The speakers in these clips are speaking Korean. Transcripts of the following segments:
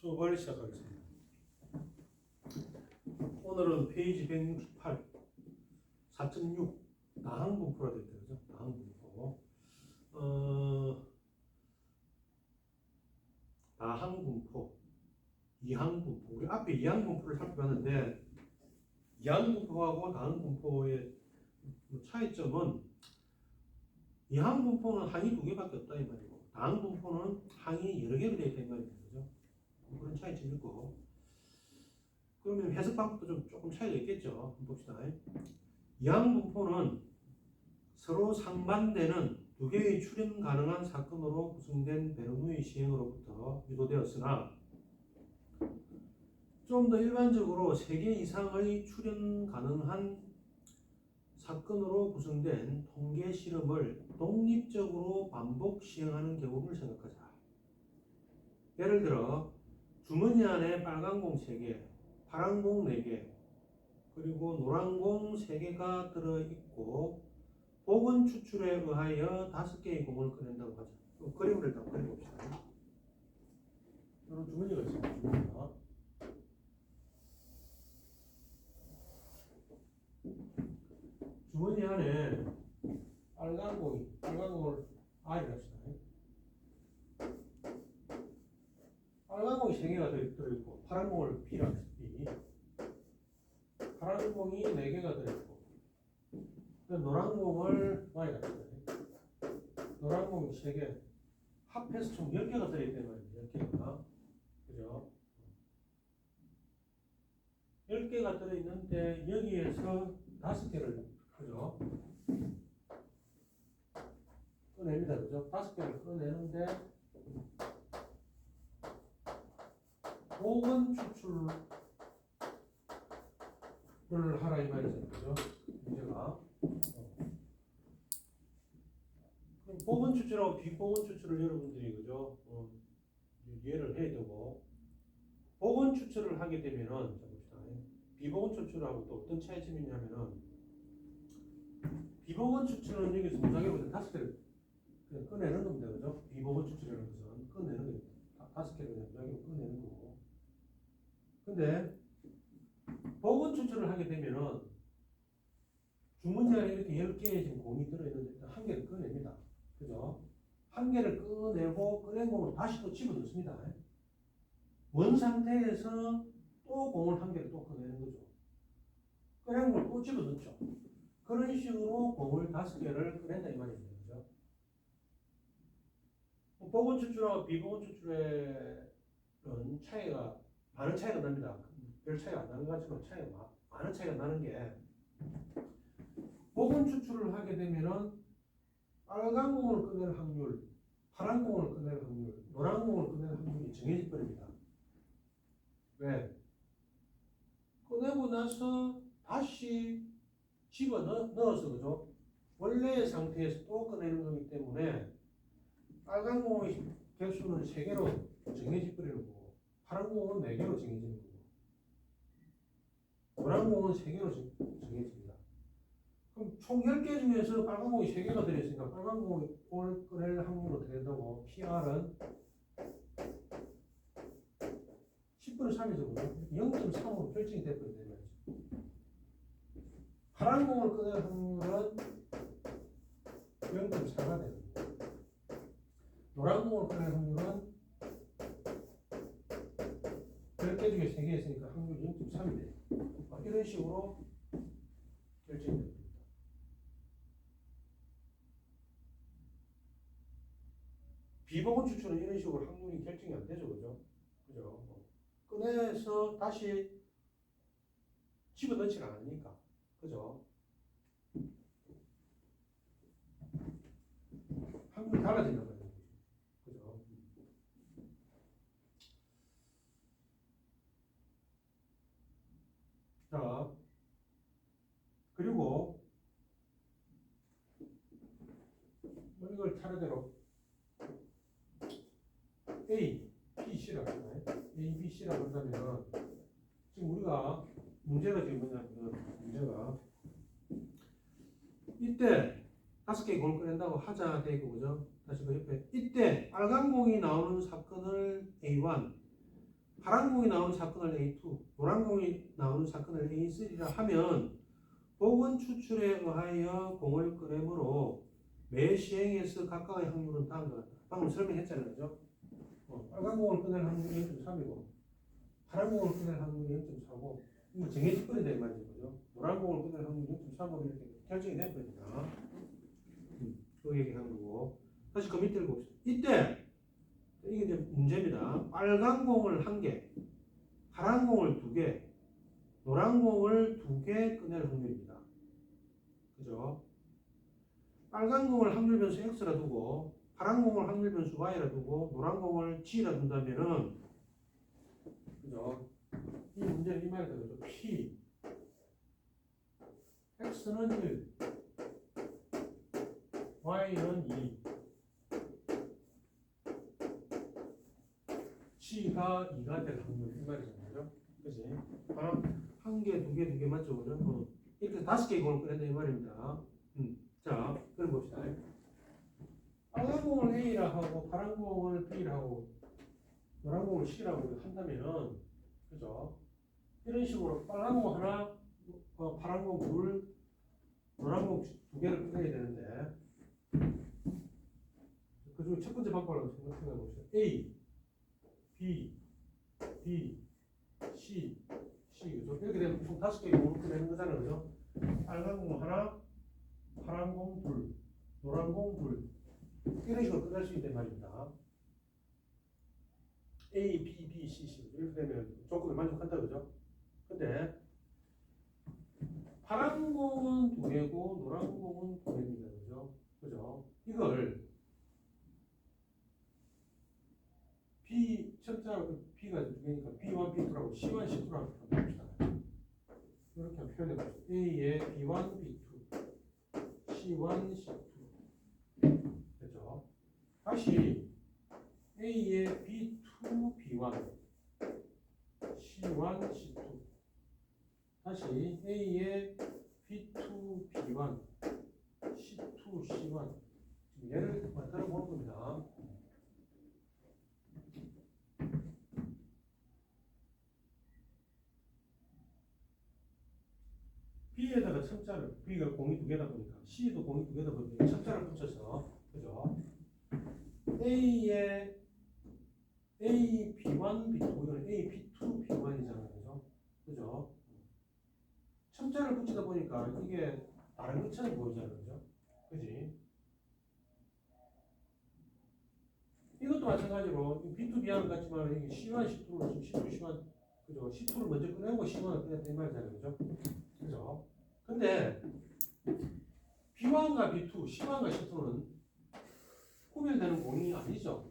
수업을 시작하겠습니다. 오늘은 페이지 168, 4.6 나항분포라 되어 있죠. 나항분포. 어, 나항분포, 이항분포. 우리 앞에 이항분포를 살펴봤는데 이항분포하고 나항분포의 뭐 차이점은 이항분포는 항이 두 개밖에 없다 이 말이고 나항분포는 항이 여러 개로 되어 있다 이. 그죠? 그런 차이점이 있고 그러면 해석 방법도 좀 조금 차이가 있겠죠. 봅시다. 이항분포는 서로 상반되는 두 개의 출현 가능한 사건으로 구성된 베르누이 시행으로부터 유도되었으나 좀 더 일반적으로 세 개 이상의 출현 가능한 사건으로 구성된 통계 실험을 독립적으로 반복 시행하는 경우를 생각하자. 예를 들어 주머니 안에 빨간 공 3개, 파란 공 4개, 그리고 노란 공 3개가 들어있고 복원 추출에 의하여 5개의 공을 꺼낸다고 하자. 그럼 그림을 일단 그려봅시다. 이런 주머니가 있습니다. 주머니가. 주머니 안에 빨간 공이, 빨간 공을 R이라 합시다. 빨간 공이 3개가 들- 들어있고 파란 공을 B라 합시다. B. 파란 공이 4개가 들어있고 그 노란 공을 Y라 합시다. 노란 공이 3개 합해서 총 10개가 들어있다는 말이에요. 10개가. 그죠? 10개가 들어있는데 여기에서 5개를 그죠? 꺼냅니다. 그죠? 5개를 꺼내는데 복원 추출을 하라 이 말이죠. 그죠? 문제가. 어. 그럼 복원 추출하고 비복원 추출을 여러분들이 그죠? 어, 이해를 해야 되고 복원 추출을 하게 되면은 자 봅시다. 비복원 추출하고 또 어떤 차이점이 있냐면은 비복원 추출은 여기서 무작위로 다섯 개를 그냥 꺼내는 겁니다. 그죠? 비복원 추출이라는 것은 꺼내는. 다- 다섯 개를 그냥 무작위로 꺼내는 거고. 근데 복원 추출을 하게 되면은 주문지 안에 이렇게 10개의 지금 공이 들어있는데 한 개를 꺼냅니다. 그죠? 한 개를 꺼내고 꺼낸 공을 다시 또 집어넣습니다. 원 상태에서 또 공을 한 개를 또 꺼내는 거죠. 꺼낸 걸또 집어넣죠. 그런 식으로 공을 다섯 개를 꺼낸다 이 말입니다. 그죠? 복원 추출하고 비복원 추출에는 차이가 많은 차이가 납니다. 별 차이가 안 나는 것 같지만 차이가 마- 많은 차이가 나는 게 복원 추출을 하게 되면은 빨간 공을 꺼낼 확률, 파란 공을 꺼낼 확률, 노란 공을 꺼낼 확률이 정해져 버립니다. 왜? 꺼내고 나서 다시 집어 넣, 넣어서 그죠? 원래의 상태에서 또 꺼내는 거기 때문에 빨간 공의 개수는 3개로 정해져 버리는 거고 파란 공은 4개로 정해지는 거고 노란 공은 3개로 정해집니다. 그럼 총 10개 중에서 빨간 공이 3개가 들어있으니까 빨간 공이 올 꺼낼 확률은 어떻게 된다고? PR은 10분의 3이죠. 0.3으로 결정이 말이죠. 파란 공을 꺼낼 확률은 0.4가 되는 거고 노란 공을 꺼낼 확률은 10개 중에 3개 있으니까 확률이 0.3이 돼요. 막 이런 식으로 결정이 됩니다. 비복원 추출은 이런 식으로 확률이 결정이 안 되죠, 그죠? 그죠? 뭐 꺼내서 다시 집어넣지는 않으니까, 그죠? 확률이 달라진단 말이에요, 그죠? 자, 그리고 뭐 이걸 차례대로 A, B, C라고 하잖아요. A, B, C라고 한다면 지금 우리가 문제가 지금 뭐냐면 문제가 이때 다섯 개의 공을 꺼낸다고 하자 되고 그죠? 다시 그 옆에 이때 빨간 공이 나오는 사건을 A1 파란 공이 나오는 사건을 A2, 노란 공이 나오는 사건을 A3라 하면 복원 추출에 의하여 공을 꺼내므로 매 시행에서 각각의 확률은 다음과 같다. 방금 설명했잖아요, 그죠? 어, 빨간 공을 꺼낼 확률이 0.3이고 파란 공을 꺼낼 확률이 0.4고 이거 정해질 거리다 이 말이죠, 그죠? 노란 공을 꺼낼 확률이 0.3으로 이렇게 결정이 돼버립니다. 음, 그 얘기하는 거고 다시 그 밑에를 봅시다. 이때 이게 이제 문제입니다. 빨간 공을 한 개, 파란 공을 두 개, 노란 공을 두 개 꺼낼 확률입니다. 그죠? 빨간 공을 확률 변수 x라 두고 파란 공을 확률 변수 y라 두고 노란 공을 g라 둔다면은 그죠? 이 문제는 이 말이다 그죠? p x는 1 y는 2 g가 2가 될 확률 이 말이잖아요. 그지? 한 개, 두 개, 두 개 맞죠? 그죠? 어. 이렇게 다섯 개 공을 꺼낸다 이 말입니다. 음. 자, 그럼 봅시다. 빨간 공을 A라 하고 파란 공을 B라 하고 노란 공을 C라고 한다면은 그죠? 이런 식으로 빨간 공 하나, 어, 파란 공 둘, 노란 공 두 개를 꺼내야 되는데 그중 첫 번째 방법을 생각해 봅시다. A, B, B, C, C 그죠? 이렇게 되면 총 다섯 개의 공을 꺼내는 거잖아요, 그죠? 빨간 공 하나, 파란 공 둘, 노란 공 둘. 이런 식으로 끝날 수 있단 말입니다. A, B, B, C, C 이렇게 되면 조건에 만족한다 그죠? 근데 파란 공은 두 개고 노란 공은 두 개입니다 그죠? 그죠? 이걸 B 첫자 B가 두 개니까 B1, B2라고 C1, C2라고 봅시다. 이렇게 표현해 봅시다. A의 B1, B2, C1, C2 됐죠? 다시 A의 B2, B1, C1, C2 다시 A의 B2, B1, C2, C1 지금 얘를 만들어 보는 겁니다. B에다가 첨자를 B가 공이 두 개다 보니까 C도 공이 두 개다 보니까 첨자를 붙여서 그죠? A의 A B1 B2 이거는 A B2 B1이잖아요, 그죠? 그죠? 첨자를 붙이다 보니까 이게 다른 것처럼 보이잖아요, 그죠? 그지? 이것도 마찬가지로 B2 B1 같지만 이게 C1 C2로 지금 C2 C1 그죠? C2를 먼저 꺼내고 C1을 꺼냈다 이 말이잖아요, 그죠? 그죠? 근데 B1과 B2, C1과 C2는 구별되는 공이 아니죠.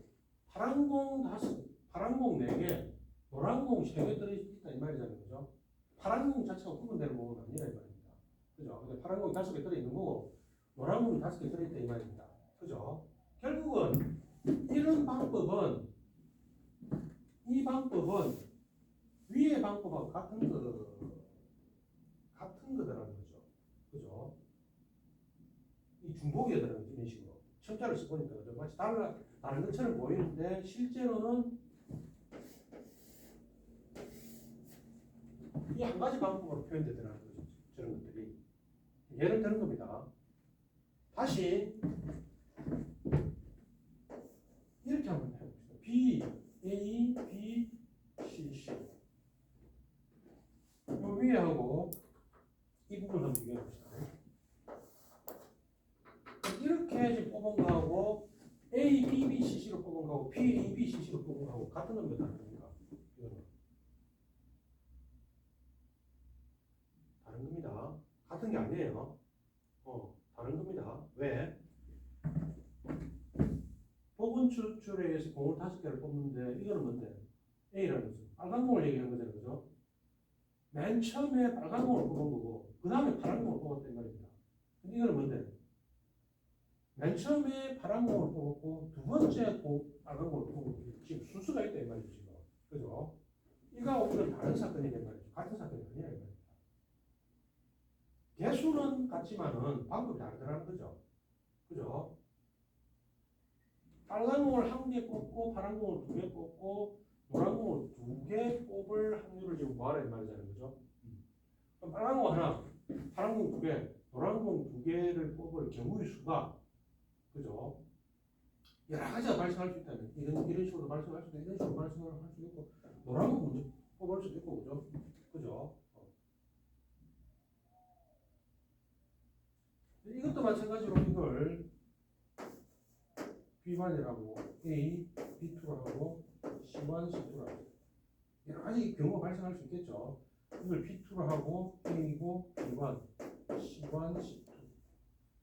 파란 공 다섯, 파란 공네 개, 노란 공세개 들어있다 이 말이잖아요, 그죠? 파란 공 자체가 구분되는 공은 아니라 이 말입니다. 그죠? 근데 파란 공이 다섯 개 들어있는 거고, 노란 공이 다섯 개 들어있다 이 말입니다. 그죠? 결국은 이런 방법은 이 방법은 위의 방법하고 같은 거 같은 거더라는 거죠. 그죠? 이 중복이더라는 거죠, 이런 식으로. 첨자를 써보니까 그죠? 마치 달라, 다른 것처럼 보이는데 실제로는 이 한 가지 방법으로 표현되더라는 거죠. 저런 것들이. 예를 드는 겁니다. 다시 이렇게 한번 해봅시다. B, A, B, C, C. 요 위에 하고 이 부분 한번 비교해 봅시다. 지금 뽑은 거하고 A, B, B, C, C로 뽑은 거하고 P, A, B, C, C로 뽑은 거하고 같은 겁니다. 다른 겁니까? 이거는. 다른 겁니다. 같은 게 아니에요. 어, 다른 겁니다. 왜? 복원 추출에 의해서 공을 다섯 개를 뽑는데 이거는 뭔데? A라는 거죠. 빨간 공을 얘기하는 거잖아요. 그죠? 맨 처음에 빨간 공을 뽑은 거고 그 다음에 파란 공을 뽑았단 말입니다. 근데 이거는 뭔데? 맨 처음에 파란 공을 뽑았고 두 번째 공, 빨간 공을 뽑고 지금 순수가 있다 이 말이죠 지금. 그죠? 이거하고 이건 다른 사건이란 말이죠. 같은 사건이 아니라 이 말입니다. 개수는 같지만은 방법이 다르더라는 거죠. 그죠? 빨간 공을 한 개 뽑고 파란 공을 두 개 뽑고 노란 공을 두개 지금 구하라 이 말이잖아요, 그죠? 그럼 빨간 공 하나, 파란 공 두 개, 노란 공 두 개를 뽑을 경우의 수가 그죠? 여러 가지가 발생할 수 있다는 이런 이런 식으로 발생할 수도 이런 식으로 발생할 수도 있고 거 먼저 뽑을 수도 있고 그죠? 그죠? 어. 이것도 마찬가지로 이걸 B1이라고 A, B2라고 C1, C2라고 여러 가지 경우가 발생할 수 있겠죠. 이걸 B2로 하고 A고 B1, C1,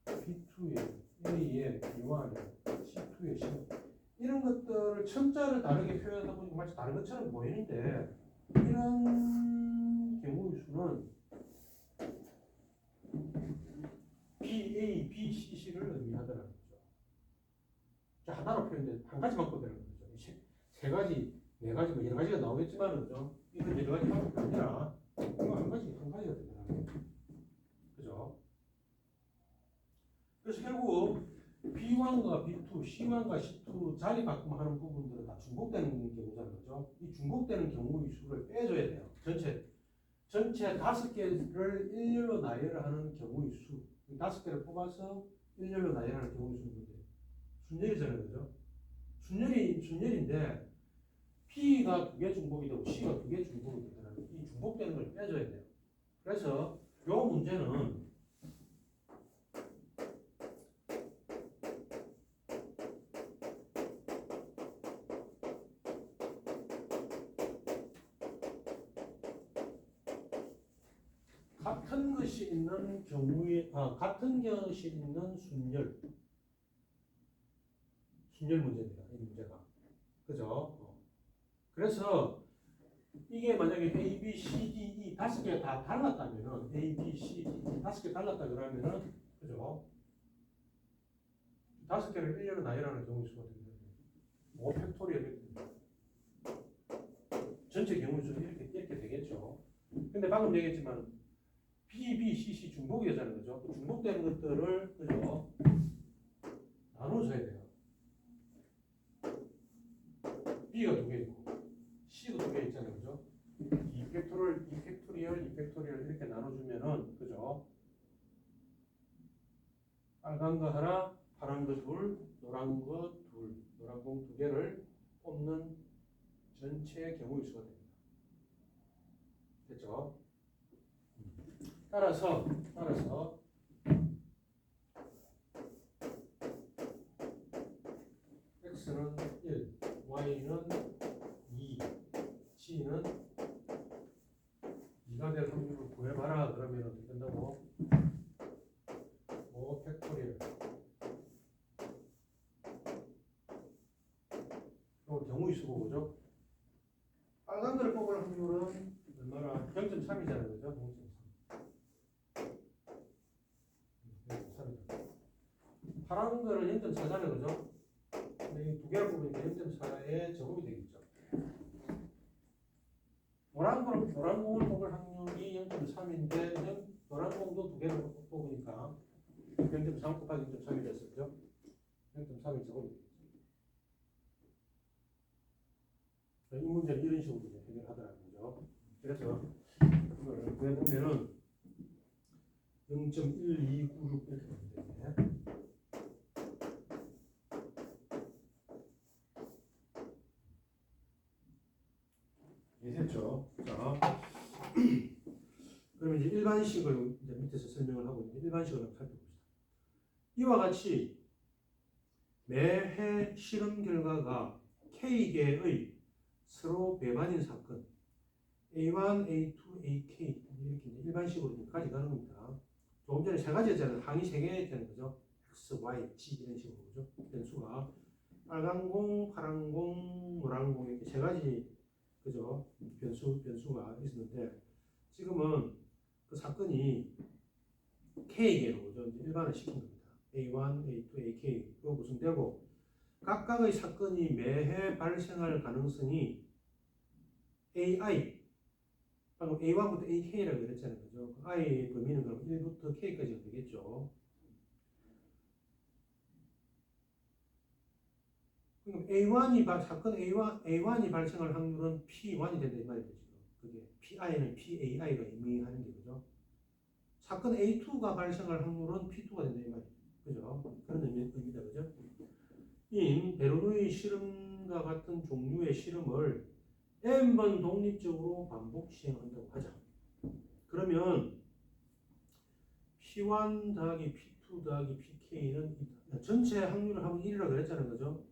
C2, B2에 A에 B1에 C2에 C1 이런 것들을 첨자를 다르게 표현하다 보니까 마치 다른 것처럼 보이는데 이런 경우의 수는 B, A, B, C, C를 의미하더라는 거죠. 자, 하나로 표현돼 한 가지만 뽑되는 거죠. 이 세, 세 가지, 네 가지, 뭐 여러 가지가 나오겠지만, 그죠? 이건 여러 가지 방법이 아니라 한 가지, 한 가지가 된다는 거죠. 그죠? 그래서 결국 B1과 B2, C1과 C2 자리 바꿈하는 부분들은 다 중복되는 경우잖아요. 그죠? 이 중복되는 경우의 수를 빼줘야 돼요. 전체 전체 다섯 개를 일렬로 나열을 하는 경우의 수. 이 다섯 개를 뽑아서 일렬로 나열하는 경우의 수는 뭔데? 순열이잖아요. 그죠? 순열이, 순열인데 P가 두 개 중복이 되고 C가 두 개 중복이 되더라면 이 중복되는 걸 빼줘야 돼요. 그래서 요 문제는 있는 경우에 아 같은 것이 있는 순열 순열 문제입니다. 이 문제가 그죠? 어. 그래서 이게 만약에 A, B, C, D, E 다섯 개가 다 달랐다면은 A, B, C, D, E 다섯 개 달랐다 그러면은 그죠? 다섯 개를 1년을 나열하는 경우 수가 됩니다. 5 팩토리얼. 전체 경우 수는 이렇게 이렇게 되겠죠. 근데 방금 얘기했지만 B, B, C, C 중복이 되자는 거죠. 그 중복되는 것들을 그죠? 나눠줘야 돼요. B가 두 개 있고 C도 두 개 있잖아요, 그죠? 2 팩토리얼, 2 팩토리얼, 2 팩토리얼 이렇게 나눠주면은 그죠? 빨간 거 하나, 파란 거 둘, 노란 거 둘, 노란 공 두 개를 뽑는 전체 경우의 수가 됩니다. 됐죠? 따라서 따라서 x는 1, y는 2, g는 2가 될 확률을 구해봐라 그러면 어떻게 된다고? 5 팩토리얼 이거 경우의 수고 그죠? 빨간 거를 뽑을 확률은 얼마나 0.3이잖아요 그죠? 0.3 파란 거는 0.4잖아요, 그죠? 근데 이 두 개를 뽑으니까 0.4에 적음이 되겠죠. 노란 거는 노란 공을 뽑을 확률이 0.3인데 노란 공도 두 개를 뽑으니까 0.3 곱하기 0.3이 됐어요, 그죠? 0.3이 적음이 되겠죠. 이 문제는 이런 식으로 거죠. 그래서 이걸 구해보면은 0.1296 이렇게 되는데 이해됐죠? 자, 그러면 이제 일반식을 이제 밑에서 설명을 하고 있는데 일반식을 한번 살펴봅시다. 이와 같이 매해 실험 결과가 K개의 서로 배반인 사건 A1, A2, AK 이렇게 일반식으로 가져가는 겁니다. 조금 전에 세 가지였잖아요. 항이 세 개였잖아요. 그죠? X, Y, G 이런 식으로 그죠? 변수가 빨간 공, 파란 공, 노란 공 이렇게 세 가지 그죠? 변수 변수가 있었는데 지금은 그 사건이? 이제 일반화 시킨 겁니다. A1, A2, AK로 구성되고 각각의 사건이 매해 발생할 가능성이 AI 방금 A1부터 AK라고 그랬잖아요. 그 I의 범위는 그럼 1부터 K까지가 되겠죠. 그럼 A1이 발, 사건 A1, A1이 발생할 확률은 P1이 된다 이 말이죠. 그게 PI는 PAI가 의미하는 게 그죠? 사건 A2가 발생할 확률은 P2가 된다 이 말이에요. 그죠? 그런 의미, 의미다 그죠? 인 베르누이 실험과 같은 종류의 실험을 n번 독립적으로 반복 시행한다고 하자. 그러면 P1 더하기 P2 더하기 PK는 전체 확률을 하면 1이라고 그랬잖아요. 그죠?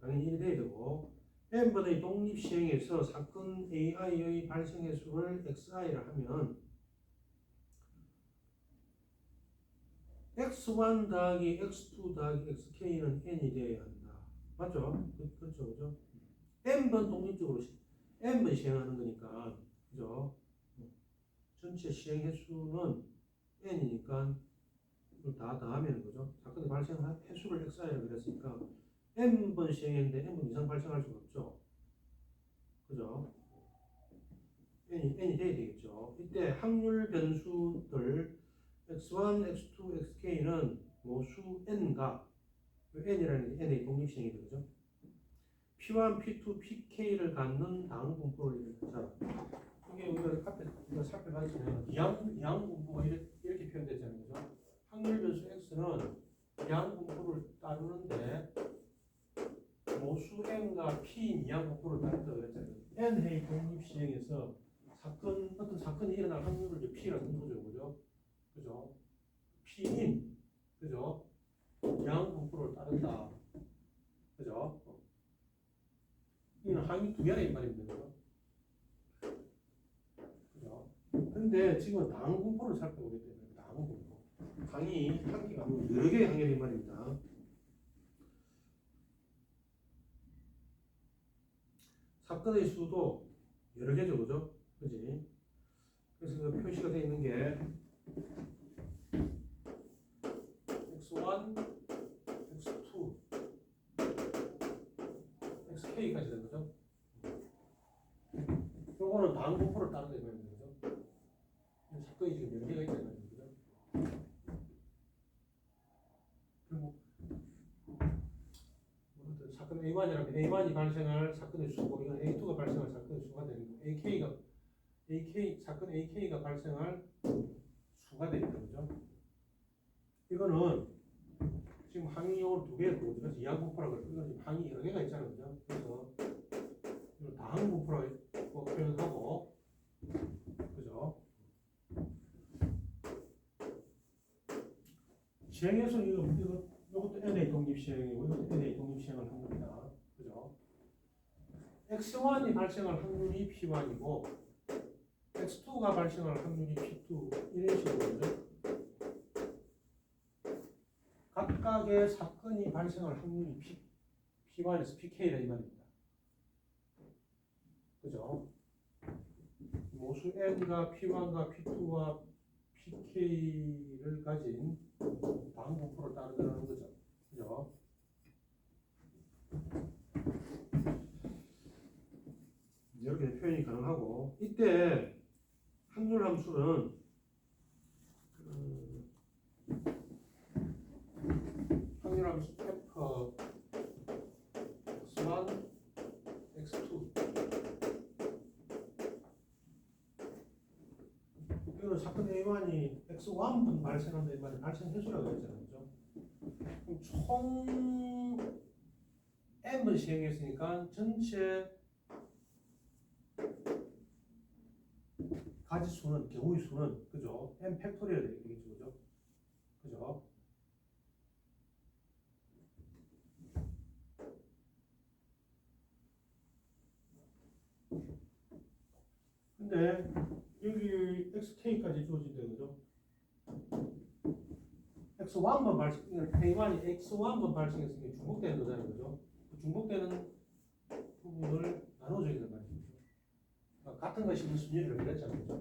당연히 1이 돼야 되고 n번의 독립 시행에서 사건 AI의 발생 횟수를 XI를 하면 X1 더하기 X2 더하기 XK는 n이 되어야 한다. 맞죠? 그, 그렇죠, 그죠? n번 독립적으로 시- n번 시행하는 거니까, 그죠? 전체 시행 횟수는 n이니까 이걸 다 더하면 그죠? 사건이 발생한 횟수를 xi라고 그랬으니까 n번 시행했는데 n번 이상 발생할 수가 없죠. 그죠? n이, n이 돼야 되겠죠. 이때 확률 변수들 x1, x2, xk는 모수 n가 n이라는 게 n의 독립시행이 되죠. p1, p2, pk를 갖는 당 분포를 자 이게 우리가 앞에 전에 이항 이항 분포가 이렇게, 이렇게 표현되잖아요, 그죠? 확률 변수 x는 이항 분포를 따르는데 모수 n과 p 이항 분포를 따른다고 그랬잖아요. n 의 독립 시행에서 사건 어떤 사건이 일어날 확률을 이제 p라고 해보죠, 그죠? 그죠? p인 그죠? 이항 분포를 따른다, 그죠? 이는 항이 두 개나 이 말입니다, 그죠? 그죠? 근데 지금 당 분포를 살펴보기 때문에 당 분포. 당이 한 개가 아니고 여러 개의 항이란 말입니다. 사건의 수도 여러 개죠, 그죠? 그지? 그래서 그 표시가 되어 있는 게 x1, x2, xk까지 되는 거죠. 요거는 분포를 따르게 되는 거죠. 사건이 지금 몇 개가 있다는 거죠. 그리고 어떤 사건 A1이라면 A1이 발생할 사건의 이건 A2가 발생할 사건의 수가 되는 거. AK가 AK 사건 AK가 발생할 수가 되는 거죠. 이거는 지금 항이 요두 개의 거거든요. 그래서 이항 분포라고 그래요. 지금 항이 여러 개가 있잖아요. 그죠? 그래서 이걸 다항 분포라고 뭐 표현하고 그죠? 시행에서 이거 이거 이것도 NA 독립 시행이고 이것도 NA 독립 시행을 한 겁니다. 그죠? X1이 발생할 확률이 P1이고 X2가 발생할 확률이 P2 이런 식으로? 각각의 사건이 발생할 확률이 P, P1에서 PK라 이 말입니다. 그죠? 모수 n과 p1과 p2와 pk를 가진 당 분포를 따른다는 거죠. 그죠? 이렇게 표현이 가능하고 이때 확률 함수는 그 확률 함수 f x1 x2 이거는 사건 A1이 X1분 발생한다 이 말이 발생 횟수라고 했잖아요. 그죠? 그럼 총 N번 시행했으니까 전체 가지 수는 경우의 수는 그죠? N 팩토리얼 되겠죠. 그죠? 그죠? 근데 여기 xk까지 주어진다 그죠? x1번 발생, k1이 x1번 발생했으니까 중복되는 거잖아요, 그죠? 그 중복되는 부분을 나눠줘야 된단 말이죠. 그러니까 같은 것이 순위를 그랬잖아요, 그죠?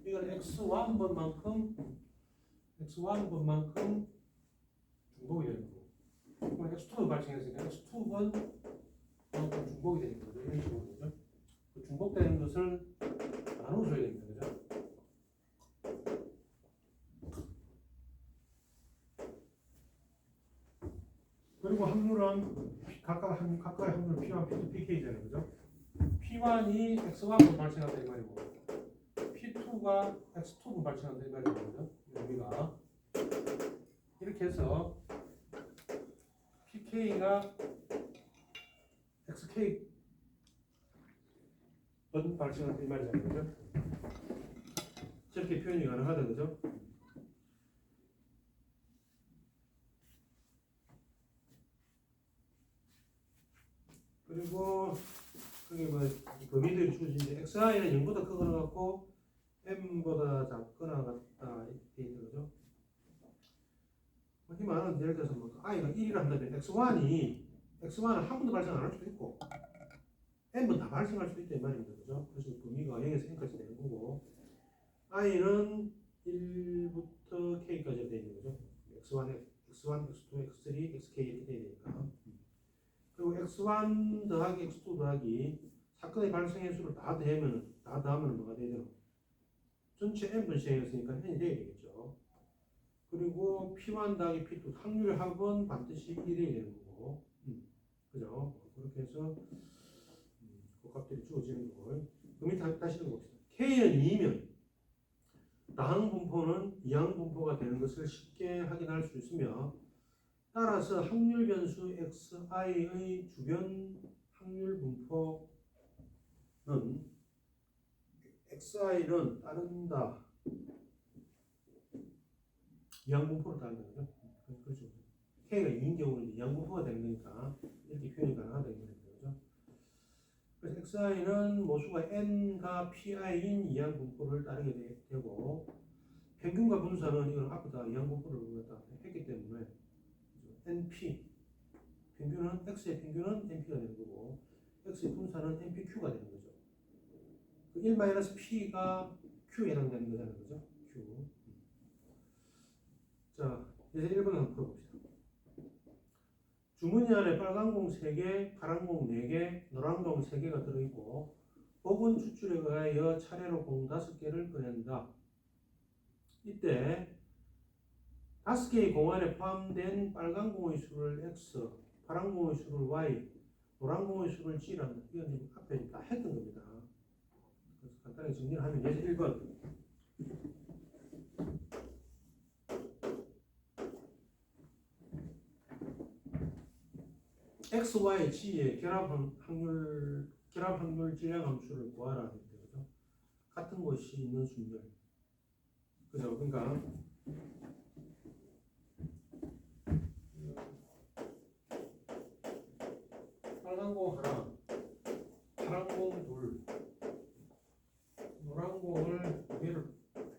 이제 이건 x1 번만큼 x1 번만큼 중복이 되는 거고, 그럼 x2번 발생했으니까 x2 번만큼 중복이 되는 거죠, 이런 식으로 그죠? 그 중복되는 것을 나눠줘야 됩니다. 그죠? 그리고 확률은 각각 한 각각의 확률 P1, P2, PK잖아요. 그죠? P1이 X1 분 발생한다 이 말이고 P2가 X2 분 발생한다 이 말이거든요. 여기가 이렇게 해서 PK가 XK 분 발생한다 이 말이잖아요. 그죠? 저렇게 표현이 가능하다 그죠? 그리고 그게 뭐 범위들이 주어진데 xi는 0보다 크거나 같고 m보다 작거나 같다 이렇게 있는 거죠. 뭐 희망은 예를 들어서 뭐 i가 1이라 한다면 x1이 x1은 한 번도 발생 안 할 수도 있고 m은 다 발생할 수도 있다 이 말입니다. 그죠? 그래서 범위가 0에서 n까지 되는 거고 i는 1부터 k까지 되어 있는 거죠. x1, x1, x2, x3, xk 이렇게 되어 있으니까 그리고 x1 더하기 x2 더하기 사건의 발생의 수를 다 더하면 다 더하면 뭐가 되죠? 전체 n분 시행했으니까 n이 돼야 되겠죠. 그리고 p1 더하기 p2 확률 합은 반드시 1이 되는 거고, 음, 그죠? 그렇게 해서 음, 그 값들이 주어지는 거고. 그 밑에 다시 읽어봅시다. k는 2면 다항 분포는 이항 분포가 되는 것을 쉽게 확인할 수 있으며 따라서 확률 변수 xi의 주변 확률 분포는 xi는 따른다. 분포를 따르는 거죠. 그렇죠. k가 2인 경우는 이항 분포가 되는 거니까 이렇게 표현이 가능하다 이 말이죠. 그래서 xi는 모수가 n과 pi인 이항 분포를 따르게 되- 되고 평균과 분수는 이건 앞에다 이항 분포를 갖다 했기 때문에 NP 평균은 x의 평균은 NP가 되는 거고 x의 분사는 NPQ가 되는 거죠. 그 1-p가 Q에 해당되는 거잖아요. 그죠? Q. 자, 이제 1번을 한번 풀어봅시다. 주머니 안에 빨간 공 3개, 파란 공 4개, 노란 공 3개가 들어있고 복은 추출에 의하여 차례로 공 5개를 꺼낸다. 이때 다섯 개의 공안에 포함된 빨간 공의 수를 x, 파란 공의 수를 y, 노란 공의 수를 g라는 지금 앞에 다 했던 겁니다. 그래서 간단하게 정리를 하면 예제 1번 x, y, g의 결합 확- 확률 결합 확률 질량 함수를 구하라 했는데 그죠? 같은 곳이 있는 순열 그죠? 그러니까 빨간 공 하나, 파란 공 둘, 노란 공을 두 개를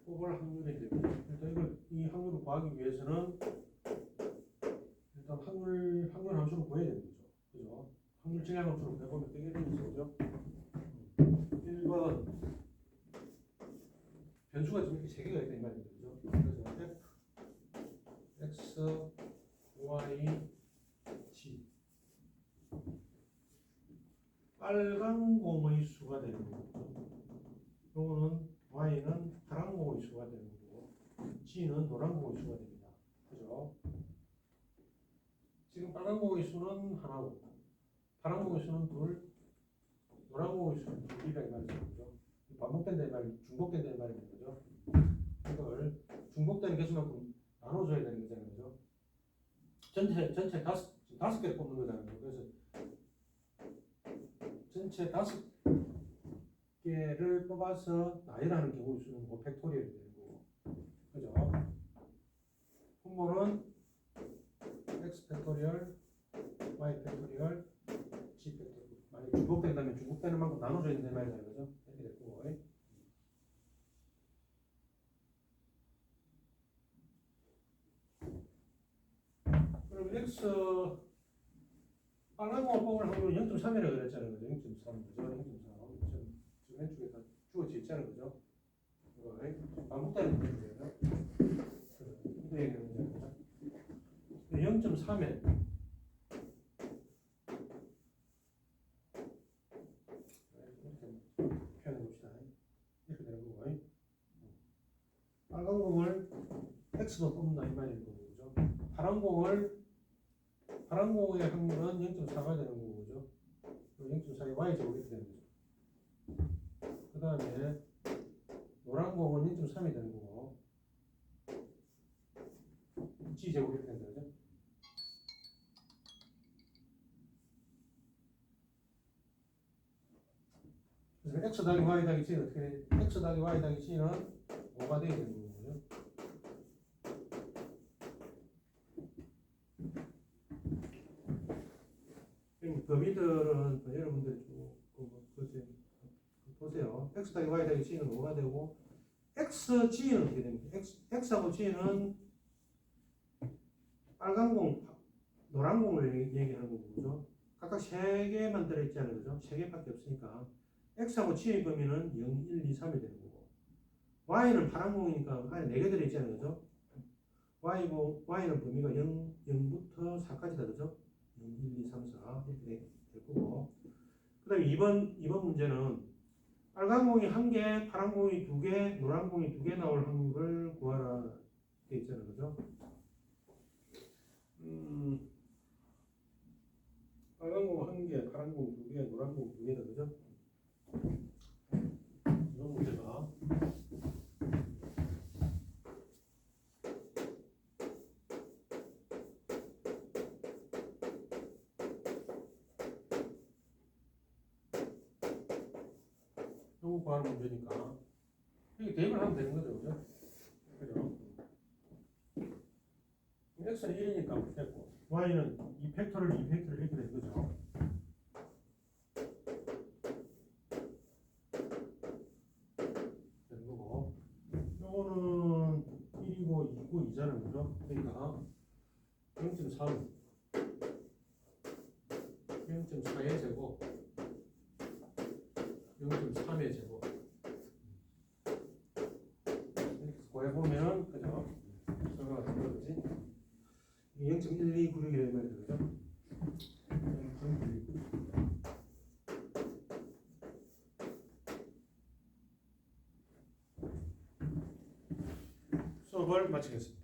뽑을 확률이 됩니다. 일단 이걸 이 확률을 구하기 위해서는 일단 확률 확률 함수를 구해야 되는 거죠. 그죠? 확률 질량 함수를 구해보면 되게 되는 거죠. 1번 변수가 지금 이렇게 세 개가 있다 이 말입니다. 그죠? 그래서 f x y g 빨간 공의 수가 되는 거고 요거는 y는 파란 공의 수가 되는 거고 g는 노란 공의 수가 됩니다. 그죠? 지금 빨간 공의 수는 하나고 파란 공의 수는 둘, 노란 공의 수는 둘이다 이 말이죠. 그죠? 반복된다 이 말, 중복된다 이 말입니다. 그죠? 이걸 중복되는 개수만큼 나눠줘야 되는 거잖아요. 그죠? 전체 전체 다섯 다섯 개를 뽑는 거잖아요. 그래서 전체 다섯 개를 뽑아서 나열하는 경우 수는 그 팩토리얼이 되는 거고, 그죠? 분모는 x 팩토리얼, y 팩토리얼, g 팩토리얼. 만약 중복된다면 중복되는 만큼 나눠줘야 된다 말이잖아요, 그죠? 이렇게 될 거고. 그럼 x 뽑을 확률은 0.3이라고 그랬잖아요. 그죠? 0.3. 그죠? 0.3. 지금, 지금 왼쪽에 다 주어져 있잖아요. 그죠? 반복되는 문제입니다. 0.3에 이렇게 표현해 봅시다. 이렇게 되는 거고. 빨간 공을 x로 뽑는다 이 말인 거고, 그죠? 파란 공을 파란 공의 확률은 0.4가 되는 거고, 그죠? 0.4의 y 제곱 이렇게 되는 거죠. 다음에 노란 공은 1.3이 되는 거고 G 제곱 이렇게 된다 그죠? 그래서 x 더하기 y 더하기 c는 어떻게 돼? x 더하기 y 더하기 c는 5가 되게 되는 거고요. 그럼 범위들은 뭐 여러분들이 좀 그, 그, 그, 보세요. x 더하기 y 더하기 c는 5가 되고 x, g는 어떻게 됩니까? x, x하고 g는 빨간 공, 노란 공을 얘기- 얘기하는 거고 그죠? 각각 3개만 들어있잖아요. 그죠? 3개밖에 없으니까 x하고 g의 범위는 0, 1, 2, 3이 되는 거고 y는 파란 공이니까 안에 4개 들어있잖아요. 그죠? y고, y는 범위가 0, 0부터 4까지 다 그죠? 0, 1, 2, 3, 4 이렇게 돼- 될 거고 그 다음에 2번, 2번 문제는 빨간 공이 1개, 파란 공이 2개, 노란 공이 2개 나올 확률을 구하라 돼 있잖아요. 그죠? 음, 빨간 공 1개, 파란 공 2개, 노란 공 2개다. 그죠? 요거 구하는 문제니까 이게 대입을 하면 되는 거죠, 그죠? 그죠? x는 1이니까 됐고 y는 이 팩터를 이 팩터를 이렇게 된 거죠. 되는 거고 요거는 1이고 2고 2잖아요, 그죠? 그러니까 0.3 açığız.